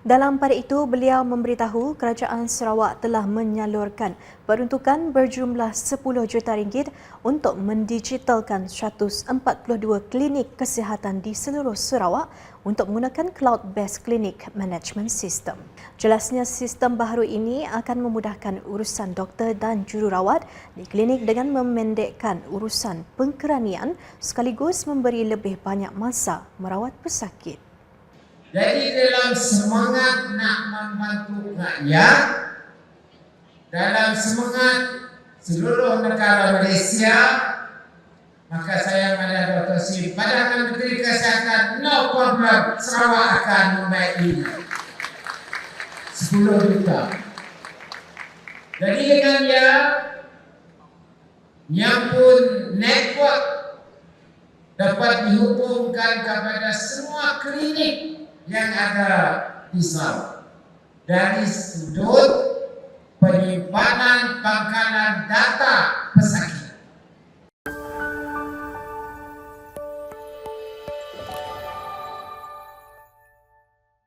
Dalam pada itu, beliau memberitahu kerajaan Sarawak telah menyalurkan peruntukan berjumlah 10 juta ringgit untuk mendigitalkan 142 klinik kesihatan di seluruh Sarawak untuk menggunakan cloud-based clinic management system. Jelasnya sistem baharu ini akan memudahkan urusan doktor dan jururawat di klinik dengan memendekkan urusan pengkeranian sekaligus memberi lebih banyak masa merawat pesakit. Jadi dalam semangat nak membantu rakyat dalam semangat seluruh negara Malaysia maka saya Malia Dr. Sim pada Menteri Kesihatan no problem Sarawak akan membaiki 10 juta jadi dengan dia yang pun network dapat dihubungkan kepada semua klinik yang ada Sarawak dari sudut penyimpanan pangkalan data pesakit